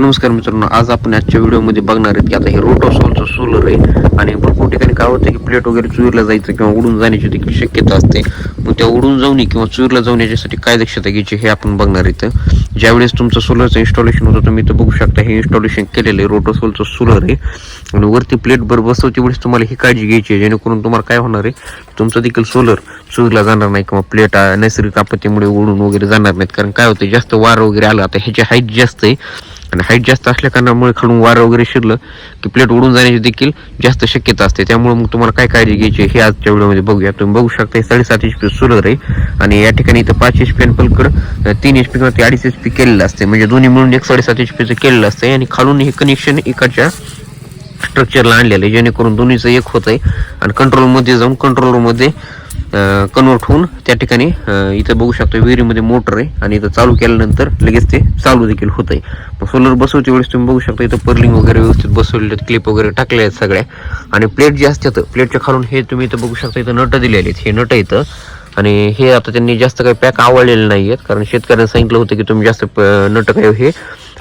नमस्कार मित्रांनो आज आपण आजच्या व्हिडिओमध्ये बघणार आहेत की आता हे रोटोसॉलचं सोलर आहे आणि भरपूर ठिकाणी काय होतं की प्लेट वगैरे चुरीला जायचं किंवा उडून जाण्याची देखील शक्यता असते. मग त्या उडून जाऊन किंवा चुरीला जाऊन याच्यासाठी काय दक्षता घ्यायची हे आपण बघणार आहेत. ज्यावेळेस तुमचं सोलरचं इन्स्टॉलेशन होतं तुम्ही इथं बघू शकता हे इन्स्टॉलेशन केलेलं आहे रोटोसॉलचं सोलर आहे. आणि वरती प्लेट बरं बसवते वेळेस तुम्हाला ही काळजी घ्यायची आहे जेणेकरून तुम्हाला काय होणार आहे तुमचं देखील सोलर चुरीला जाणार नाही किंवा प्लेट नैसर्गिक आपत्तीमुळे उडून वगैरे जाणार नाहीत. कारण काय होतं जास्त वार वगैरे आलं आता ह्याची हाईट जास्त आहे. आणि हाईट जास्त असल्या कारणामुळे खालून वारं वगैरे शिरलं की प्लेट उडून जाण्याची देखील जास्त शक्यता असते. त्यामुळे मग तुम्हाला काय काळजी घ्यायची हे आजच्या व्हिडिओमध्ये बघूया. तुम्ही बघू शकता हे साडेसात एच पी सोलर आहे आणि या ठिकाणी इथं पाच एच पी आणि पलकड तीन एच पी किंवा ते अडीच एच पी केलेलं असते म्हणजे दोन्ही मिळून एक साडेसात एच पीचं केलेलं असतं आणि खालून हे कनेक्शन एकाच्या स्ट्रक्चरला आणलेलं आहे. जेणेकरून दोन्हीचं एक होत आहे आणि कंट्रोलमध्ये जाऊन कंट्रोलमध्ये कन्वर्ट होऊन त्या ठिकाणी इथं बघू शकतो विहिरीमध्ये मोटर आहे आणि इथं चालू केल्यानंतर लगेच ते चालू देखील होत आहे मग सोलर बसवच्या वेळेस तुम्ही बघू शकता इथं पर्लिंग वगैरे व्यवस्थित बसवलेले आहेत क्लिप वगैरे टाकले आहेत सगळ्या. आणि प्लेट जे असतात प्लेटच्या खालून हे तुम्ही इथं बघू शकता इथं नट दिलेले आहेत. हे नट इथं. आणि हे आता त्यांनी जास्त काही पॅक आवडलेले नाही आहेत कारण शेतकऱ्यांनी सांगितलं होतं की तुम्ही जास्त नट काय हे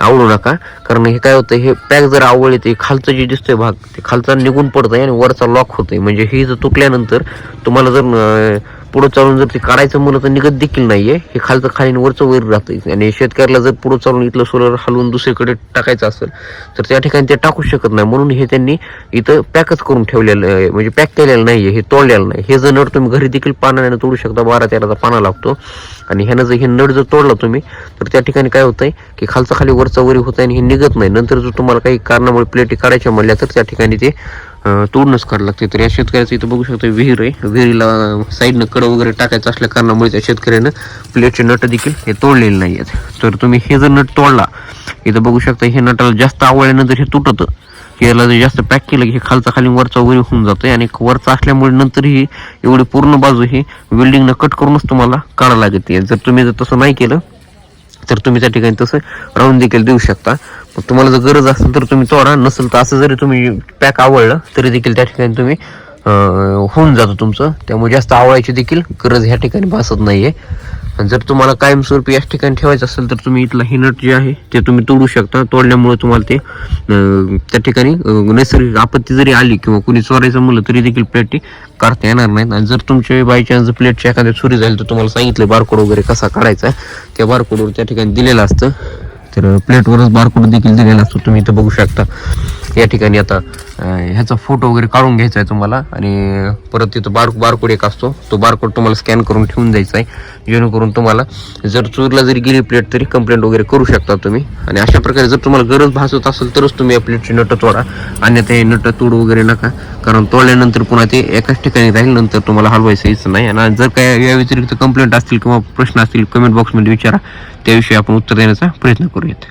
आवडू नका. कारण हे काय होतं हे पॅक जर आवडले ते खालचं जे दिसतंय भाग ते खालचा निघून पडतंय आणि वरचा लॉक होतोय. म्हणजे हे जर तुटल्यानंतर तुम्हाला जर पुढं चालून जर ते काढायचं म्हणलं तर निघत देखील नाहीये. हे खालचं खाली वरचं वर राहतं आणि शेतकऱ्याला जर पुढं चालून इथलं सोलर हलवून दुसरीकडे टाकायचं असेल तर त्या ठिकाणी ते टाकू शकत नाही. म्हणून हे त्यांनी इथं पॅकच करून ठेवलेलं आहे म्हणजे पॅक केलेलं नाहीये हे तोडलेलं नाही. हे जर नट तुम्ही घरी देखील पानाने तोडू शकता. बारा तेराचा पाना लागतो. आणि ह्यानं जर हे नट जर तोडला तुम्ही तर त्या ठिकाणी काय होतंय की खालचं खाली वरचा वरी होत आहे आणि हे निघत नाही. नंतर जर तुम्हाला काही कारणामुळे प्लेटी काढायच्या म्हणल्या तर त्या ठिकाणी ते तोडणंच करावं लागते तर या शेतकऱ्याचं इथं बघू शकतो विहीर आहे. विहिरीला साईडनं कडं वगैरे टाकायचं असल्या कारणामुळे त्या शेतकऱ्यानं प्लेटचे नट देखील हे तोडलेले नाही आहेत तर तुम्ही हे जर नट तोडला इथं बघू शकता हे नटाला जास्त आवळल्यानंतर हे तुटतं याला जर जास्त पॅक केलं की हे खालचा खाली वरचा वगैरे होऊन जातंय आणि वरचा असल्यामुळे नंतर ही एवढी पूर्ण बाजू ही वेल्डिंगनं कट करूनच तुम्हाला काढावं लागते जर तुम्ही जर तसं नाही केलं तर तुम्ही त्या ठिकाणी तसं राहून देखील देऊ शकता. मग तुम्हाला जर गरज असेल तर तुम्ही तोडा नसेल तर असं जरी तुम्ही पॅक आवडलं तरी देखील त्या ठिकाणी तुम्ही होऊन जातं तुमचं. त्यामुळे जास्त आवडायची देखील गरज ह्या ठिकाणी भासत नाही आणि जर तुम्हाला कायमस्वरूपी याच ठिकाणी ठेवायचं असेल तर तुम्ही इथला हे नट जे आहे ते तुम्ही तोडू शकता. तोडल्यामुळे तुम्हाला ते त्या ठिकाणी नैसर्गिक आपत्ती जरी आली किंवा कुणी चोरायचं म्हणलं तरी देखील प्लेटी काढता येणार नाहीत. आणि जर तुमचे बाय चान्स प्लेटच्या एखाद्या चोरी झाली तर तुम्हाला सांगितलं बारकोड वगैरे कसा काढायचा त्या बारकोडवर त्या ठिकाणी दिलेलं असतं. तर प्लेटवरच बारकोड देखील दिलेला असतो. तुम्ही इथं बघू शकता. या ठिकाणी आता ह्याचा फोटो वगैरे काढून घ्यायचा आहे तुम्हाला. आणि परत तिथं बार बारकोड एक असतो. तो बारकोड तुम्हाला स्कॅन करून ठेवून द्यायचा आहे. जेणेकरून तुम्हाला जर चोरला जरी गेली प्लेट तरी कंप्लेंट वगैरे करू शकता तुम्ही. आणि अशा प्रकारे जर तुम्हाला गरज भासत असेल तरच तुम्ही या प्लेटची नटं तोडा. अन्यथा हे नटं तोडू वगैरे नका. कारण तोडल्यानंतर पुन्हा ते एकाच ठिकाणी राहील नंतर तुम्हाला हलवायचं यायचं नाही. आणि जर काय या व्यतिरिक्त कंप्लेंट असतील किंवा प्रश्न असतील कमेंट बॉक्समध्ये विचारा. त्याविषयी आपण उत्तर देण्याचा प्रयत्न करूयात.